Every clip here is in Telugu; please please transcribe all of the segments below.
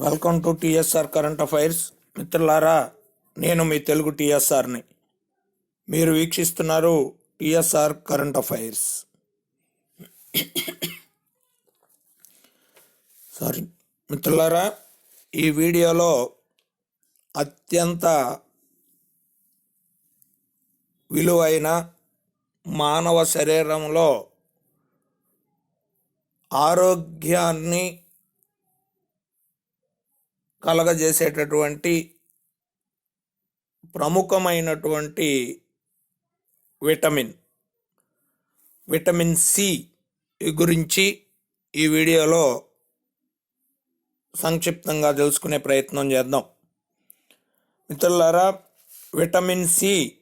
Welcome to TSR current affairs. మిత్రులారా నేను మీ తెలుగు టిఎస్ఆర్ని. మీరు వీక్షిస్తున్నారు టిఎస్ఆర్ కరెంట్ అఫైర్స్. సారీ. మిత్రులారా ఈ వీడియోలో అత్యంత విలువైన మానవ శరీరంలో ఆరోగ్యాన్ని కలగజేసేటటువంటి ప్రముఖమైనటువంటి విటమిన్ విటమిన్ సి గురించి ఈ వీడియోలో సంక్షిప్తంగా తెలుసుకునే ప్రయత్నం చేద్దాం. మిత్రులారా విటమిన్ సి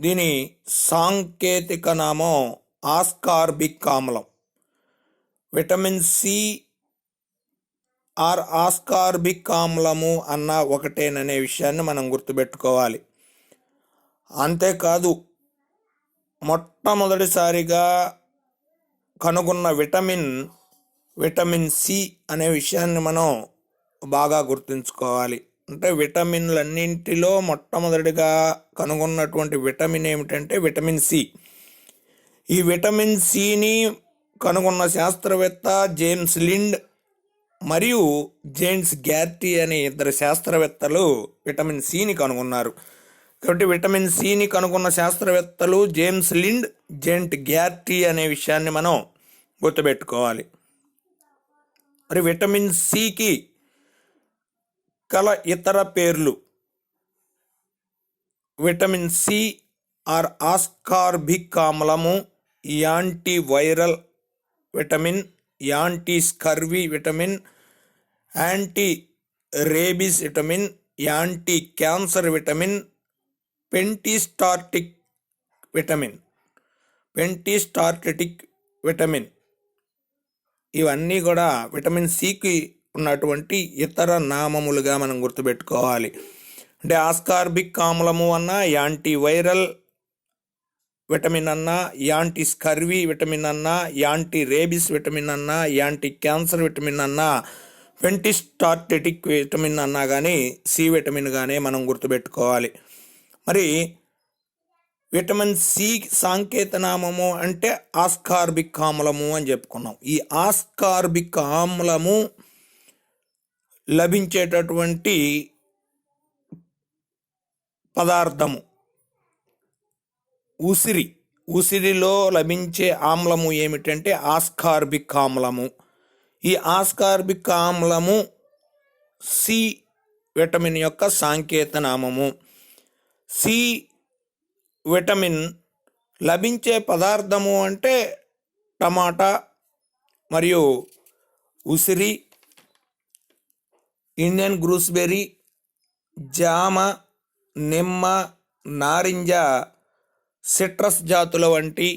దీని సాంకేతిక నామం ఆస్కార్బిక్ ఆమ్లం. విటమిన్ సి ఆర్ ఆస్కార్బిక్ ఆమ్లము అన్న ఒకటేననే విషయాన్ని మనం గుర్తుపెట్టుకోవాలి. అంతేకాదు మొట్టమొదటిసారిగా కనుగొన్న విటమిన్ విటమిన్ సి అనే విషయాన్ని మనం బాగా గుర్తుంచుకోవాలి. అంటే విటమిన్లన్నింటిలో మొట్టమొదటిగా కనుగొన్నటువంటి విటమిన్ ఏమిటంటే విటమిన్ సి. ఈ విటమిన్ సిని కనుగొన్న శాస్త్రవేత్త జేమ్స్ లిండ్ మరియు జేమ్స్ గ్యార్టీ అనే ఇద్దరు శాస్త్రవేత్తలు విటమిన్ సిని కనుగొన్నారు. కాబట్టి విటమిన్ సిని కనుగొన్న శాస్త్రవేత్తలు జేమ్స్ లిండ్ జెంట్ గ్యార్టీ అనే విషయాన్ని మనం గుర్తుపెట్టుకోవాలి. మరి విటమిన్ సికి కల ఇతర పేర్లు. Vitamin C or ascorbic ఆమ్లము anti viral vitamin anti scurvy vitamin anti rabies vitamin anti cancer vitamin పెంటిస్టార్టిక్ vitamin. పెంటిస్టార్టిటిక్ విటమిన్ ఇవన్నీ కూడా విటమిన్ సికి ఉన్నటువంటి ఇతర నామములుగా మనం గుర్తుపెట్టుకోవాలి. అంటే ఆస్కార్బిక్ ఆమ్లము అన్న యాంటీ వైరల్ విటమిన్ అన్న యాంటీ స్కర్వీ విటమిన్ అన్న యాంటీ రేబిస్ విటమిన్ అన్న యాంటీ క్యాన్సర్ విటమిన్ అన్న వెంటిస్టార్టెటిక్ విటమిన్ అన్నా కానీ సి విటమిన్ గానే మనం గుర్తుపెట్టుకోవాలి. మరి విటమిన్ సి సాంకేతనామము అంటే ఆస్కార్బిక్ ఆమ్లము అని చెప్పుకున్నాం. ఈ ఆస్కార్బిక్ ఆమ్లము లభించేటటువంటి పదార్థము ఉసిరి. ఉసిరిలో లభించే ఆమ్లము ఏమిటంటే ఆస్కార్బిక్ ఆమ్లము. ఈ ఆస్కార్బిక్ ఆమ్లము సి విటమిన్ యొక్క సాంకేత నామము సి విటమిన్ లభించే పదార్థము అంటే టమాటా మరియు ఉసిరి ఇండియన్ గ్రూస్బెర్రీ జామ నిమ్మ నారింజ సిట్రస్ జాతుల వంటి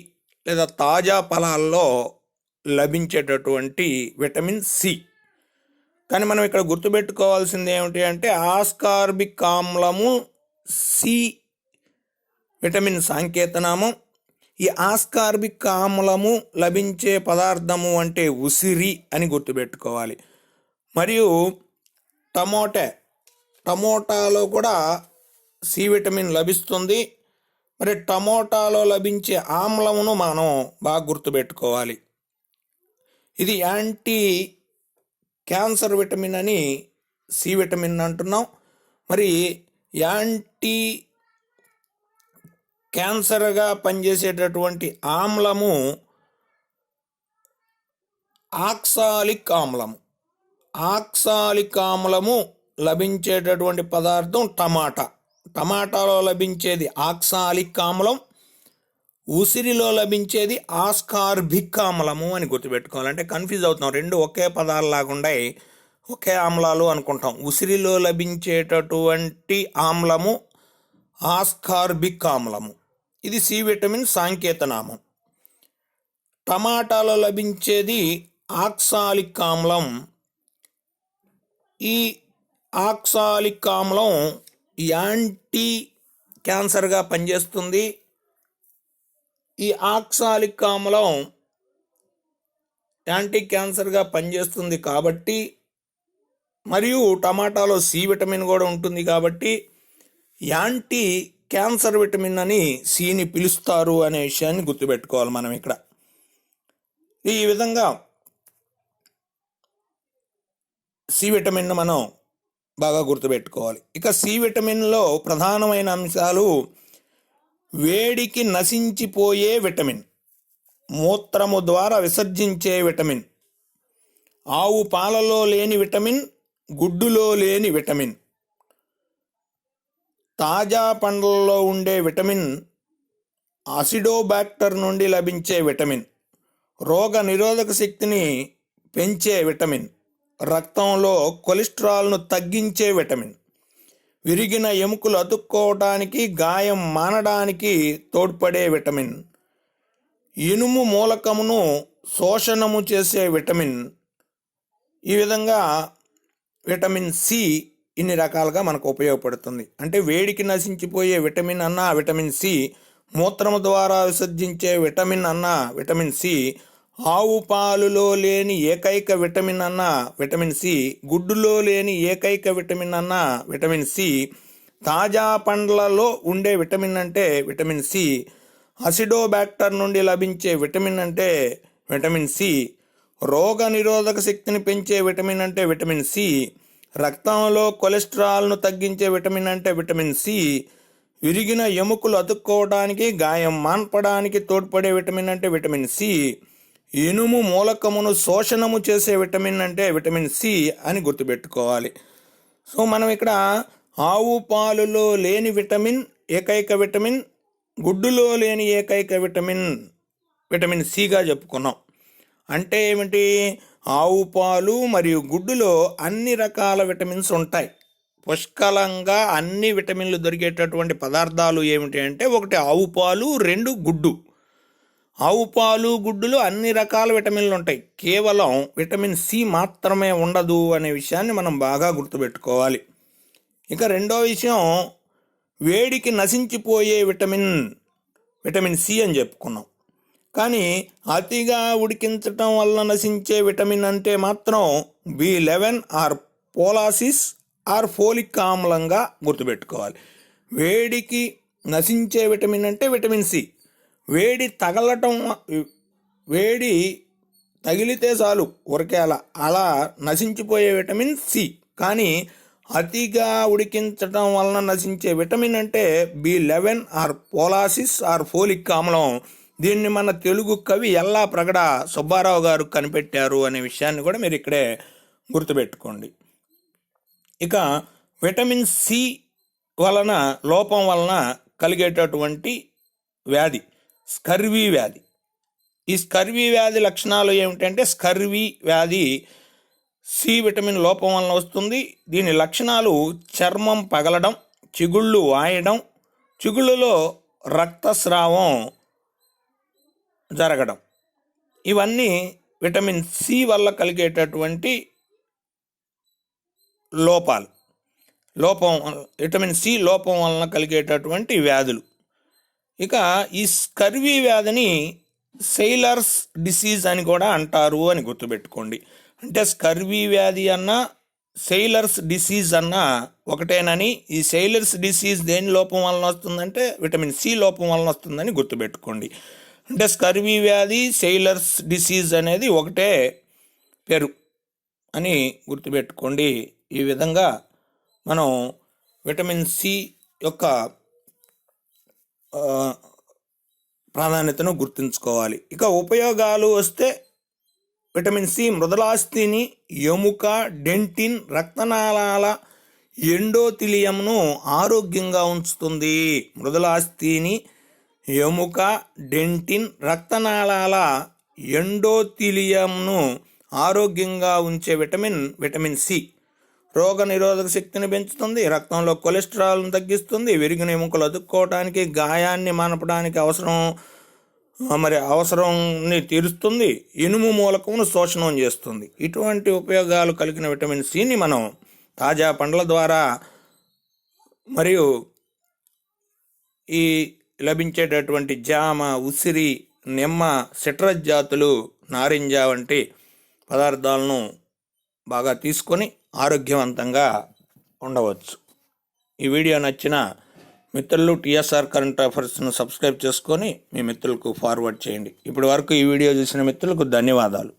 లేదా తాజా ఫలాల్లో లభించేటటువంటి విటమిన్ సి. కానీ మనం ఇక్కడ గుర్తుపెట్టుకోవాల్సింది ఏమిటి అంటే ఆస్కార్బిక్ ఆమ్లము సి విటమిన్ సాంకేతనామం. ఈ ఆస్కార్బిక్ ఆమ్లము లభించే పదార్థము అంటే ఉసిరి అని గుర్తుపెట్టుకోవాలి. మరియు టమోటా టమోటాలో కూడా సి విటమిన్ లభిస్తుంది. మరి టమోటాలో లభించే ఆమ్లమును మనం బాగా గుర్తుపెట్టుకోవాలి. ఇది యాంటీ క్యాన్సర్ విటమిన్ అని సి విటమిన్ అంటున్నాం. మరి యాంటీ క్యాన్సర్గా పనిచేసేటటువంటి ఆమ్లము ఆక్సాలిక్ ఆమ్లము. ఆక్సాలిక్ ఆమ్లము లభించేటటువంటి పదార్థం టమాటా. టమాటాలో లభించేది ఆక్సాలిక్ ఆమ్లం ఉసిరిలో లభించేది ఆస్కార్భిక్ ఆమ్లము అని గుర్తుపెట్టుకోవాలంటే కన్ఫ్యూజ్ అవుతున్నాం. రెండు ఒకే పదాలు లాగుండా ఒకే ఆమ్లాలు అనుకుంటాం. ఉసిరిలో లభించేటటువంటి ఆమ్లము ఆస్కార్బిక్ ఆమ్లము ఇది సి విటమిన్ సాంకేతనామం టమాటాలో లభించేది ఆక్సాలిక్ ఆమ్లం. ఈ ఆక్సాలిక్ ఆమ్లం యాంటీ క్యాన్సర్గా పనిచేస్తుంది. ఈ ఆక్సాలిక్ ఆమ్లం యాంటీ క్యాన్సర్గా పనిచేస్తుంది కాబట్టి మరియు టమాటాలో సి విటమిన్ కూడా ఉంటుంది కాబట్టి యాంటీ క్యాన్సర్ విటమిన్ అని సిని పిలుస్తారు అనే విషయాన్ని గుర్తుపెట్టుకోవాలి మనం ఇక్కడ. ఈ విధంగా సి విటమిన్ మనం బాగా గుర్తుపెట్టుకోవాలి. ఇక సి విటమిన్లో ప్రధానమైన అంశాలు వేడికి నశించిపోయే విటమిన్. మూత్రము ద్వారా విసర్జించే విటమిన్. ఆవు పాలలో లేని విటమిన్ గుడ్డులో లేని విటమిన్. తాజా పండ్లలో ఉండే విటమిన్ అసిడోబాక్టర్ నుండి లభించే విటమిన్. రోగ నిరోధక శక్తిని పెంచే విటమిన్. రక్తంలో కొలెస్ట్రాల్ను తగ్గించే విటమిన్. విరిగిన ఎముకలు అతుక్కోవటానికి గాయం మానడానికి తోడ్పడే విటమిన్. ఇనుము మూలకమును శోషణము చేసే విటమిన్. ఈ విధంగా విటమిన్ సి ఇన్ని రకాలుగా మనకు ఉపయోగపడుతుంది. అంటే వేడికి నశించిపోయే విటమిన్ అన్న విటమిన్ సి మూత్రము ద్వారా విసర్జించే విటమిన్ అన్న విటమిన్ సి ఆవు పాలులో లేని ఏకైక విటమిన్ అన్న విటమిన్ సి గుడ్డులో లేని ఏకైక విటమిన్ అన్న విటమిన్ సి తాజా పండ్లలో ఉండే విటమిన్ అంటే విటమిన్ సి అసిడోబ్యాక్టర్ నుండి లభించే విటమిన్ అంటే విటమిన్ సి రోగ నిరోధక శక్తిని పెంచే విటమిన్ అంటే విటమిన్ సి రక్తంలో కొలెస్ట్రాల్ను తగ్గించే విటమిన్ అంటే విటమిన్ సి విరిగిన ఎముకలు అతుక్కోవడానికి గాయం మాన్పడానికి తోడ్పడే విటమిన్ అంటే విటమిన్ సి ఇనుము మూలకమును శోషణము చేసే విటమిన్ అంటే విటమిన్ సి అని గుర్తుపెట్టుకోవాలి. సో మనం ఇక్కడ ఆవు పాలులో లేని విటమిన్ ఏకైక విటమిన్ గుడ్డులో లేని ఏకైక విటమిన్ విటమిన్ సిగా చెప్పుకున్నాం. అంటే ఏమిటి? ఆవు పాలు మరియు గుడ్డులో అన్ని రకాల విటమిన్స్ ఉంటాయి. పుష్కలంగా అన్ని విటమిన్లు దొరికేటటువంటి పదార్థాలు ఏమిటి అంటే ఒకటి ఆవు పాలు రెండు గుడ్డు. ఆవు పాలు గుడ్డులు అన్ని రకాల విటమిన్లు ఉంటాయి. కేవలం విటమిన్ సి మాత్రమే ఉండదు అనే విషయాన్ని మనం బాగా గుర్తుపెట్టుకోవాలి. ఇక రెండో విషయం వేడికి నశించిపోయే విటమిన్ విటమిన్ సి అని చెప్పుకున్నాం. కానీ అతిగా ఉడికించటం వల్ల నశించే విటమిన్ అంటే మాత్రం బి లెవెన్ ఆర్ పోలాసిస్ ఆర్ ఫోలిక్ ఆమ్లంగా గుర్తుపెట్టుకోవాలి. వేడికి నశించే విటమిన్ అంటే విటమిన్ సి. వేడి తగలటం వేడి తగిలితే చాలు ఉరకే అలా నశించిపోయే విటమిన్ సి. కానీ అతిగా ఉడికించటం వలన నశించే విటమిన్ అంటే బి లెవెన్ ఆర్ పోలాసిస్ ఆర్ ఫోలిక్ ఆమ్లం. దీన్ని మన తెలుగు కవి ఎల్లా ప్రగడ సుబ్బారావు గారు కనిపెట్టారు అనే విషయాన్ని కూడా మీరు ఇక్కడే గుర్తుపెట్టుకోండి. ఇక విటమిన్ సి వలన లోపం వలన కలిగేటటువంటి వ్యాధి. స్కర్వీ వ్యాధి. ఈ స్కర్వీ వ్యాధి లక్షణాలు ఏమిటంటే స్కర్వీ వ్యాధి సి విటమిన్ లోపం వలన వస్తుంది. దీని లక్షణాలు చర్మం పగలడం చిగుళ్ళు వాయడం చిగుళ్ళలో రక్తస్రావం జరగడం. ఇవన్నీ విటమిన్ సి వల్ల కలిగేటటువంటి లోపాలు. లోపం విటమిన్ సి లోపం వలన కలిగేటటువంటి వ్యాధులు. ఇక ఈ స్కర్వీ వ్యాధిని సెయిలర్స్ డిసీజ్ అని కూడా అంటారు అని గుర్తుపెట్టుకోండి. అంటే స్కర్వీ వ్యాధి అన్న సెయిలర్స్ డిసీజ్ అన్న ఒకటేనని ఈ సెయిలర్స్ డిసీజ్ దేని లోపం వలన వస్తుందంటే విటమిన్ సి లోపం వలన వస్తుందని గుర్తుపెట్టుకోండి. అంటే స్కర్వీ వ్యాధి సెయిలర్స్ డిసీజ్ అనేది ఒకటే పేరు అని గుర్తుపెట్టుకోండి. ఈ విధంగా మనం విటమిన్ సి యొక్క ప్రాధాన్యతను గుర్తుంచుకోవాలి. ఇక ఉపయోగాలు వస్తే విటమిన్ సి మృదలాస్థిని ఎముక డెంటిన్ రక్తనాళాల ఎండోతిలియంను ఆరోగ్యంగా ఉంచుతుంది. మృదులాస్థిని ఎముక డెంటిన్ రక్తనాళాల ఎండోతిలియంను ఆరోగ్యంగా ఉంచే విటమిన్ విటమిన్ సి. రోగ నిరోధక శక్తిని పెంచుతుంది రక్తంలో కొలెస్ట్రాల్ను తగ్గిస్తుంది విరిగిన ఎముకలు అతుక్కోవడానికి గాయాన్ని మానపడానికి అవసరం మరి అవసరంని తీరుస్తుంది ఇనుము మూలకమును శోషణం చేస్తుంది. ఇటువంటి ఉపయోగాలు కలిగిన విటమిన్ సిని మనం తాజా పండ్ల ద్వారా మరియు ఈ లభించేటటువంటి జామ ఉసిరి నిమ్మ సిట్రస్ జాతులు నారింజ వంటి పదార్థాలను బాగా తీసుకొని ఆరోగ్యవంతంగా ఉండవచ్చు. ఈ వీడియో నచ్చిన మిత్రులు టీఎస్ఆర్ కరెంట్ అఫైర్స్ను సబ్స్క్రైబ్ చేసుకొని మీ మిత్రులకు ఫార్వర్డ్ చేయండి. ఇప్పటి వరకు ఈ వీడియో చూసిన మిత్రులకు ధన్యవాదాలు.